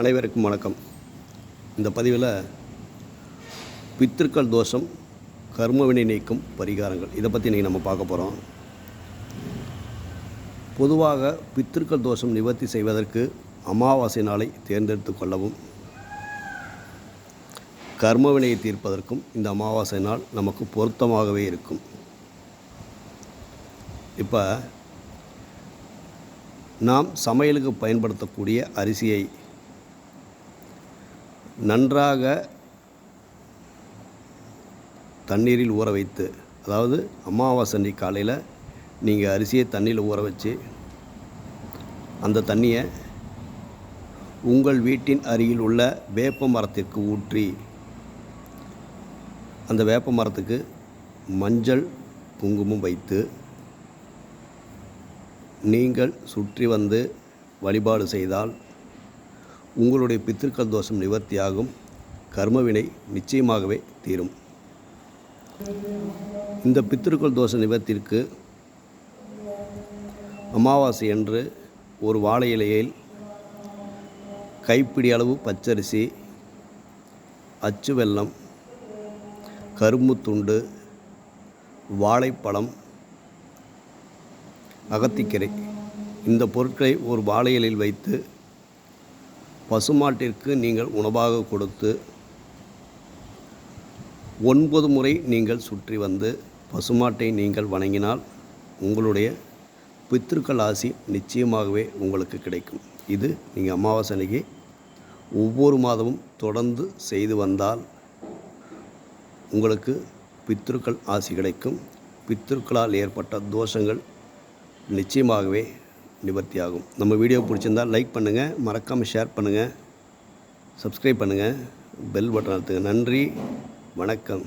அனைவருக்கும் வணக்கம். இந்த பதிவில் பித்திருக்கள் தோஷம் கர்மவினை நீக்கும் பரிகாரங்கள் இதை பற்றி இன்றைக்கி நம்ம பார்க்க போகிறோம் பொதுவாக பித்திருக்கள் தோஷம் நிவர்த்தி செய்வதற்கு அமாவாசை நாளை தேர்ந்தெடுத்து கொள்ளவும் கர்மவினையை தீர்ப்பதற்கும் இந்த அமாவாசை நாள் நமக்கு பொருத்தமாகவே இருக்கும். இப்போ நாம் சமையலுக்கு பயன்படுத்தக்கூடிய அரிசியை நன்றாக தண்ணீரில் ஊற வைத்து அதாவது அமாவாசை அன்றைக்கி காலையில் நீங்கள் அரிசியை தண்ணியில் ஊற வச்சு அந்த தண்ணியை உங்கள் வீட்டின் அருகில் உள்ள வேப்ப மரத்திற்கு ஊற்றி அந்த வேப்ப மரத்துக்கு மஞ்சள் குங்குமம் வைத்து நீங்கள் சுற்றி வந்து வழிபாடு செய்தால் உங்களுடைய பித்திருக்கள் தோஷம் நிவர்த்தியாகும். கர்மவினை நிச்சயமாகவே தீரும். இந்த பித்திருக்கள் தோஷ நிவர்த்திற்கு அமாவாசை அன்று ஒரு வாழை இலையில் கைப்பிடி அளவு பச்சரிசி அச்சு வெல்லம் கரும்பு துண்டு வாழைப்பழம் அகத்திக்கரை இந்த பொருட்களை ஒரு வாழை இலையில் வைத்து பசுமாட்டிற்கு நீங்கள் உணவாக கொடுத்து ஒன்பது முறை நீங்கள் சுற்றி வந்து பசுமாட்டை நீங்கள் வணங்கினால் உங்களுடைய பித்திருக்கள் ஆசி நிச்சயமாகவே உங்களுக்கு கிடைக்கும். இது நீங்கள் அமாவாசை அன்னைக்கு ஒவ்வொரு மாதமும் தொடர்ந்து செய்து வந்தால் உங்களுக்கு பித்திருக்கள் ஆசி கிடைக்கும். பித்திருக்களால் ஏற்பட்ட தோஷங்கள் நிச்சயமாகவே நிவர்த்தியாகும். நம்ம வீடியோ பிடிச்சிருந்தால் லைக் பண்ணுங்கள் மறக்காமல் ஷேர் பண்ணுங்கள் சப்ஸ்கிரைப் பண்ணுங்கள் பெல் பட்டன் அழுத்துங்க. நன்றி வணக்கம்.